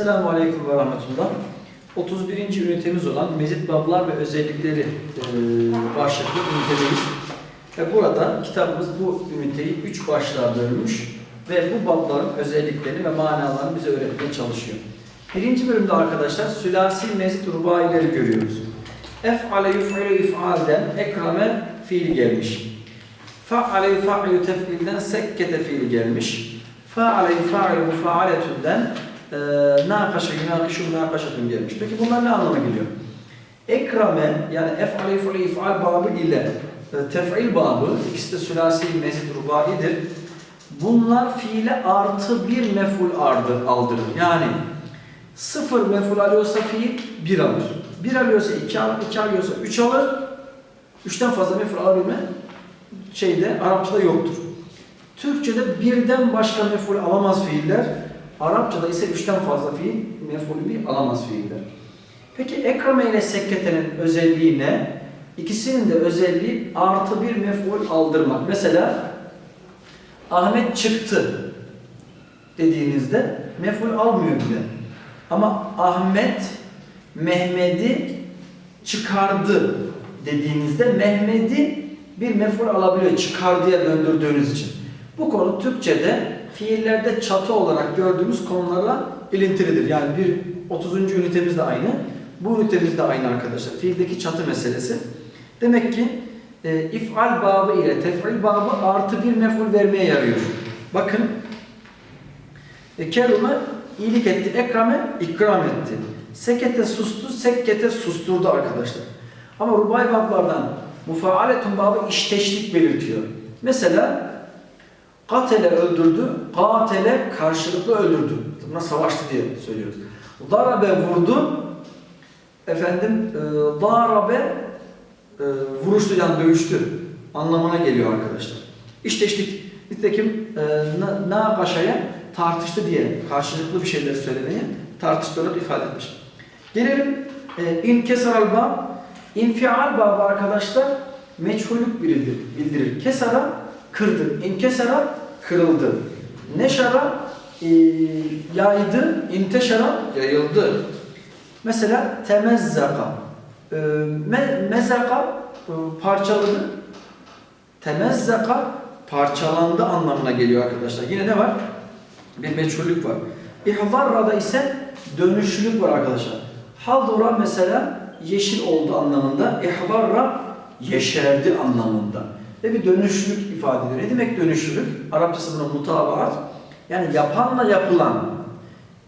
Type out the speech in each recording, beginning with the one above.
Selamun Aleyküm ve Rahmetullah. 31. ünitemiz olan mezit bablar ve özellikleri e, başlıklı ünitedeyiz. Ve burada kitabımız bu üniteyi 3 başlığa bölmüş ve bu babların özelliklerini ve manalarını bize öğretmeye çalışıyor. Birinci bölümde arkadaşlar sülasi mezit rubaileri görüyoruz. Ef'ale yuf'ile if'alden ekrame fiili gelmiş. Fa'ale yuf'ile tef'ilden sekkete fiili gelmiş. Fa'ale yuf'ile mufa'aletünden e, nakaşa yunakışu münakaşatun gelmiş. Peki bunlar ne anlama geliyor? Ekrame yani ef'ale yuf'ile if'al babı ile e, tef'il babı ikisi de sülasi mezit rubaidir. Bunlar fiile artı bir mef'ul ardır, aldırır. Yani sıfır mef'ul alıyorsa fiil bir alır. Bir alıyorsa iki alır, iki alıyorsa üç alır. Üçten fazla mef'ul alabilme şeyde Arapçada yoktur. Türkçede birden başka mef'ul alamaz fiiller. Arapçada ise üçten fazla fiil mef'ulü alamaz fiiller. Peki ekrame ile sekketenin özelliği ne? İkisinin de özelliği artı bir mef'ul aldırmak. Mesela Ahmet çıktı dediğinizde mef'ul almıyor bile. Ama Ahmet Mehmet'i çıkardı dediğinizde Mehmet'i bir mef'ul alabiliyor çıkardıya döndürdüğünüz için. Bu konu Türkçe'de fiillerde çatı olarak gördüğümüz konularla ilintilidir. Yani bir 30. ünitemiz de aynı. Bu ünitemiz de aynı arkadaşlar. Fiildeki çatı meselesi. Demek ki e, if'al babı ile tef'il babı artı bir mef'ul vermeye yarıyor. Bakın e, kerime iyilik etti, ekrame ikram etti. Sekete sustu, sekkete susturdu arkadaşlar. Ama rubai bablardan mufaaletun babı işteşlik belirtiyor. Mesela katele öldürdü, katele karşılıklı öldürdü. Buna savaştı diye söylüyoruz. Darabe vurdu, efendim e, darabe e, vuruştu yani dövüştü anlamına geliyor arkadaşlar. İşteşlik. Nitekim e, na, nakaşaya tartıştı diye karşılıklı bir şeyler söylemeye tartıştı ifade etmiş. Gelelim e, inkesar bab. İnfial babı arkadaşlar meçhulük bildirir. bildirir. Kesara kırdı. İnkesara kırıldı. Neşara e, yaydı. İnteşara yayıldı. Mesela temezzaka. E, me, mezaka e, parçaladı. Temezzaka parçalandı anlamına geliyor arkadaşlar. Yine ne var? Bir meçhullük var. İhvarra'da ise dönüşlülük var arkadaşlar. Hadura mesela yeşil oldu anlamında. İhvarra yeşerdi anlamında. Ve bir dönüşlülük ifade ediyor. Ne demek dönüşlülük? Arapçası buna mutabaat. Yani yapanla yapılan,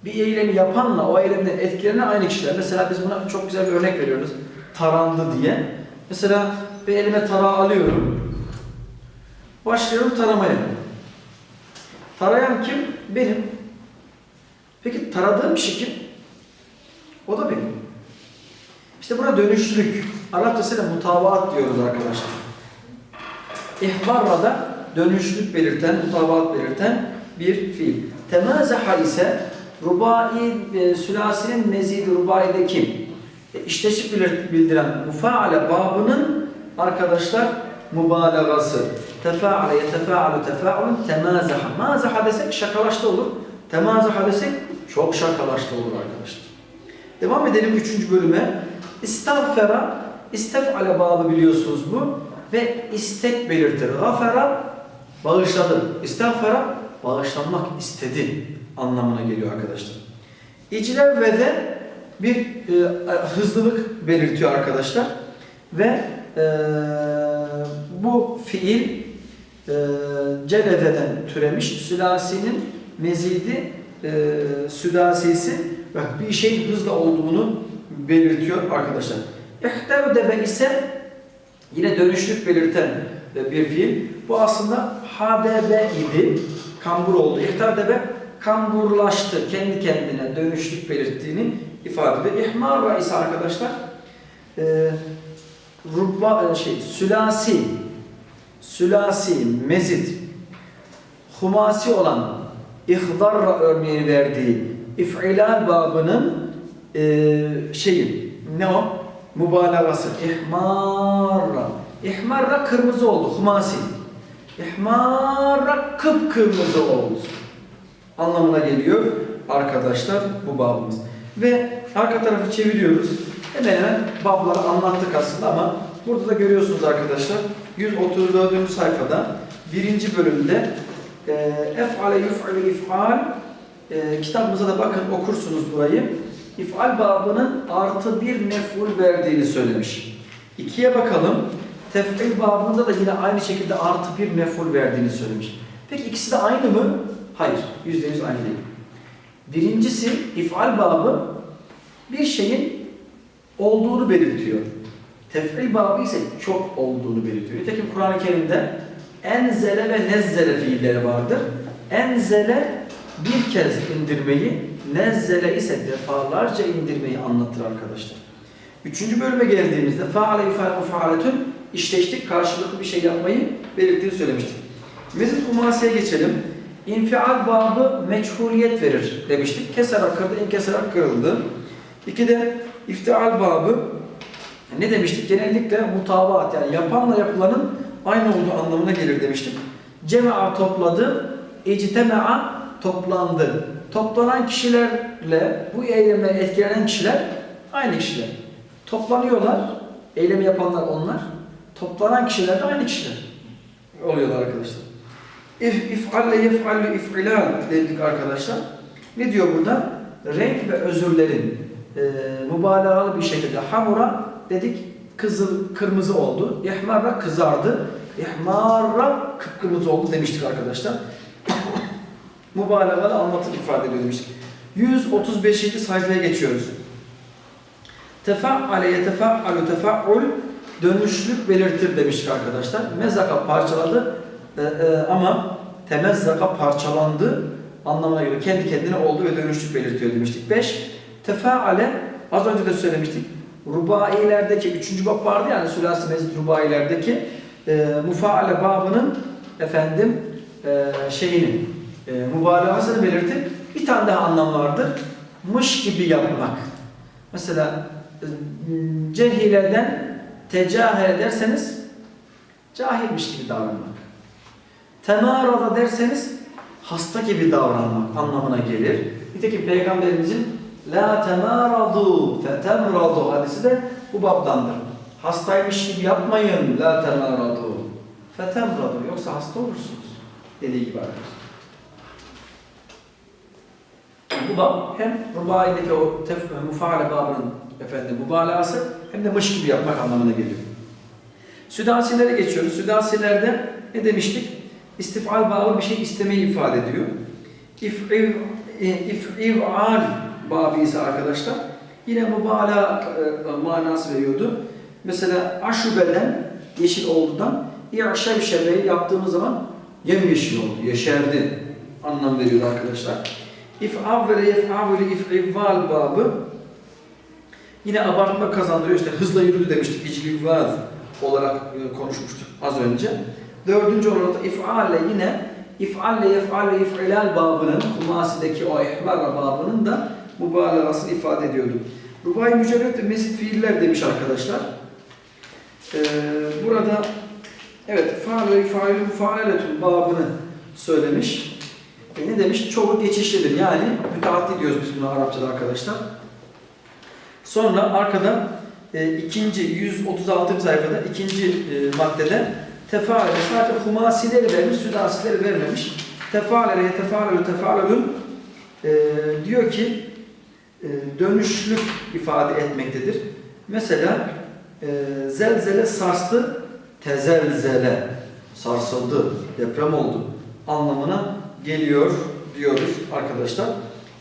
bir eylemi yapanla o eylemden etkilenen aynı kişiler. Mesela biz buna çok güzel bir örnek veriyoruz. Tarandı diye. Mesela bir elime tarağı alıyorum. Başlıyorum taramaya. Tarayan kim? Benim. Peki taradığım kişi kim? O da benim. İşte buna dönüşlülük. Arapçasıyla mutabaat diyoruz arkadaşlar. İhbarra'da dönüşlülük belirten, mutabaat belirten bir fiil. Temazaha ise rubai e, sülasinin mezidi rubaideki e, işteşik bildiren mufaale babının arkadaşlar mübalağası. Tefaale yetefaalu tefaulun temazaha. Mazaha desek şakalaşta olur. Temazaha desek çok şakalaşta olur arkadaşlar. Devam edelim 3. bölüme. İstagfera, istefale babı biliyorsunuz bu. Ve istek belirtir. Gafera, bağışladı. İstagfera, bağışlanmak istedi anlamına geliyor arkadaşlar. İclev ve de bir e, hızlılık belirtiyor arkadaşlar. Ve e, bu fiil e, celededen türemiş sülasinin mezidi e, sülasisi ve bir şeyin hızla olduğunu belirtiyor arkadaşlar. İhtevdebe ise yine dönüşlük belirten e, bir fiil. Bu aslında HDB idi. Kambur oldu. İhtevdebe kamburlaştı. Kendi kendine dönüşlük belirttiğini ifade ediyor. İhmarra ise arkadaşlar e, rubba, e, şey, sülasi sülasi, mezit, humasi olan ihdarra örneğini verdiği if'ilal babının e, şeyi ne o? Mübalağası. İhmarra. İhmarra kırmızı oldu. Humasi. İhmarra kıpkırmızı oldu. Anlamına geliyor. arkadaşlar bu babımız. Ve arka tarafı çeviriyoruz. Hemen hemen babları anlattık aslında ama burada da görüyorsunuz arkadaşlar 134. sayfada birinci bölümde e, ef'ale yuf'ale if'al e, kitabımıza da bakın okursunuz burayı. İf'al babının artı bir mef'ul verdiğini söylemiş. İkiye bakalım. Tef'il babında da yine aynı şekilde artı bir mef'ul verdiğini söylemiş. Peki ikisi de aynı mı? Hayır. Yüzde yüz aynı değil. Birincisi if'al babı bir şeyin olduğunu belirtiyor. Tef'il babı ise çok olduğunu belirtiyor. Nitekim Kur'an-ı Kerim'de enzele ve nezzele fiilleri vardır. Enzele bir kez indirmeyi, nezzele ise defalarca indirmeyi anlatır arkadaşlar. Üçüncü bölüme geldiğimizde faale ifade faaletün işleştik karşılıklı bir şey yapmayı belirttiğini söylemiştik. Mezit humaseye geçelim. İnfial babı meçhuliyet verir demiştik. Kesera kırdı, inkesera kırıldı. İki de iftial babı ne demiştik? Genellikle mutabaat yani yapanla yapılanın aynı olduğu anlamına gelir demiştik. Cema'a topladı, ictemea toplandı. Toplanan kişilerle bu eyleme etkilenen kişiler aynı kişiler. Toplanıyorlar, eylemi yapanlar onlar. Toplanan kişiler de aynı kişiler oluyorlar arkadaşlar. İf, if'alle yef'alle if'ilal dedik arkadaşlar. Ne diyor burada? Renk ve özürlerin e, mübalağalı bir şekilde hamura dedik kızıl kırmızı oldu. Yehmarra kızardı. Yehmarra kıpkırmızı oldu demiştik arkadaşlar. Mübalağalı anlatım ifade ediyor demiştik. 135. sayfaya geçiyoruz. Tefa'ale yetefa'alu tefa'ul dönüşlük belirtir demiştik arkadaşlar. Mezaka parçaladı e, e, ama temezzaka parçalandı anlamına göre kendi kendine oldu ve dönüşlük belirtiyor demiştik. 5. Tefaale az önce de söylemiştik. Rubailerdeki üçüncü bab vardı yani sülasi mezit rubailerdeki e, mufaale babının efendim e, şeyini e, mübalağasını belirtir. Bir tane daha anlam vardır. Mış gibi yapmak. Mesela e, cehileden tecahel ederseniz cahilmiş gibi davranmak. Temarada derseniz hasta gibi davranmak anlamına gelir. Nitekim Peygamberimizin La temaradu fetemradu hadisi de bu babdandır. Hastaymış gibi yapmayın la temaradu fetemradu yoksa hasta olursunuz dediği gibi arkadaşlar. Bu bab hem rubaideki o tef mufaale babının efendim mübalağası hem de mış gibi yapmak anlamına geliyor. Südasilere geçiyoruz. Südasilerde ne demiştik? İstifal babı bir şey istemeyi ifade ediyor. İf'iv, e, if'iv'al babı ise arkadaşlar yine mübalağa e, manası veriyordu. Mesela aşubeden, yeşil oldudan i'şevşebeyi yaptığımız zaman yemyeşil oldu, yeşerdi anlam veriyordu arkadaşlar. İf'avvele yef'avvele if'ivval babı yine abartma kazandırıyor. İşte hızla yürüdü demiştik. İclivvaz olarak e, konuşmuştuk az önce. Dördüncü olarak da if'alle yine if'alle yef'alle if'ilal babının humasideki o ihbar babının da mübalağasını ifade ediyordu. Rubai mücerret ve mesit fiiller demiş arkadaşlar. Ee, burada evet faale failun failetun babını söylemiş. E ne demiş? Çoğu geçişlidir. Yani müteaddi diyoruz biz buna Arapçada arkadaşlar. Sonra arkada e, ikinci 136. sayfada ikinci e, maddede tefaale sadece humasileri vermiş, südasileri vermemiş. Tefaale tefaale tefaalelun e, diyor ki e, dönüşlük ifade etmektedir. Mesela e, zelzele sarstı, tezelzele sarsıldı, deprem oldu anlamına geliyor diyoruz arkadaşlar.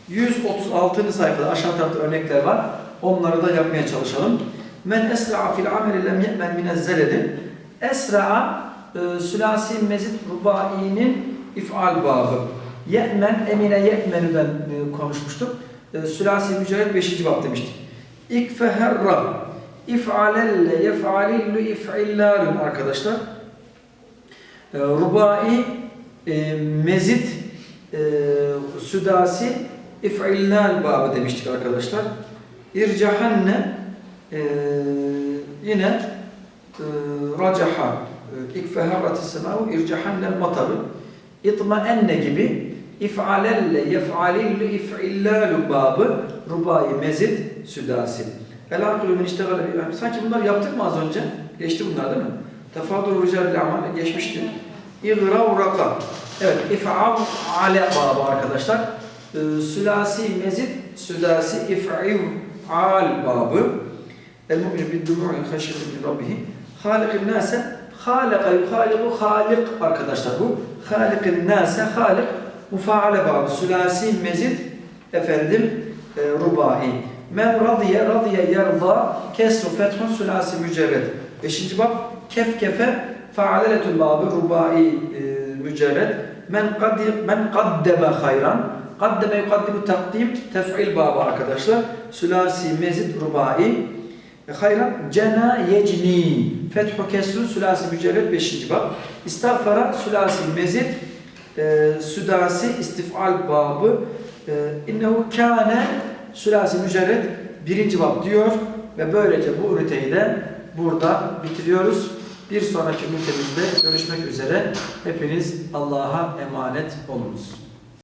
136. sayfada aşağı tarafta örnekler var. Onları da yapmaya çalışalım. Men esra'a fil ameli lem ye'men minezzeledi. Esra'a e, sülasi mezit rubai'nin if'al babı. Ye'men emine ye'menüden e, konuşmuştuk. E, sülasi mücerred 5. bab demiştik. İkfeherra if'alelle yef'alillu if'illalun arkadaşlar. E, rubai e, mezit e, südasi if'illal babı demiştik arkadaşlar. İrcahanne e, yine e, racaha e, ikfeharrati semavu ircahannel matarı itmaenne gibi İf'alelle, yef'alillu, if'illalu babı, rubai, mezid, südasi. El akılü men iştegale Sanki bunları yaptık mı az önce? Geçti bunlar değil mi? Tefadur rical amal geçmişti. İğrav raka. Evet, if'al ale babı arkadaşlar. Ee, Sülasi mezid, südasi if'iv al babı. El mu'min bil dumu'i haşyeti min rabbihi. Halikin nase halika yuhaliku halik arkadaşlar bu. Halikin nase halik mufaale babı. Sülasi mezid efendim e, rubai. Men radiye radiye yerda kesru fethun sülasi mücerred. Beşinci bab kefkefe faaleletül babı rubai e, mücerred. Men kaddi men kaddeme hayran. Kaddeme yukaddimu takdim tef'il babı arkadaşlar. Sülasi mezid rubai. E, Hayran cena yecni. Fethu kesru sülasi mücerred 5. bab. İstağfara sülasi mezid e, südasi istifal babı e, innehu kâne sülasi mücerred 1. bab diyor ve böylece bu üniteyi de burada bitiriyoruz. Bir sonraki ünitemizde görüşmek üzere. Hepiniz Allah'a emanet olunuz.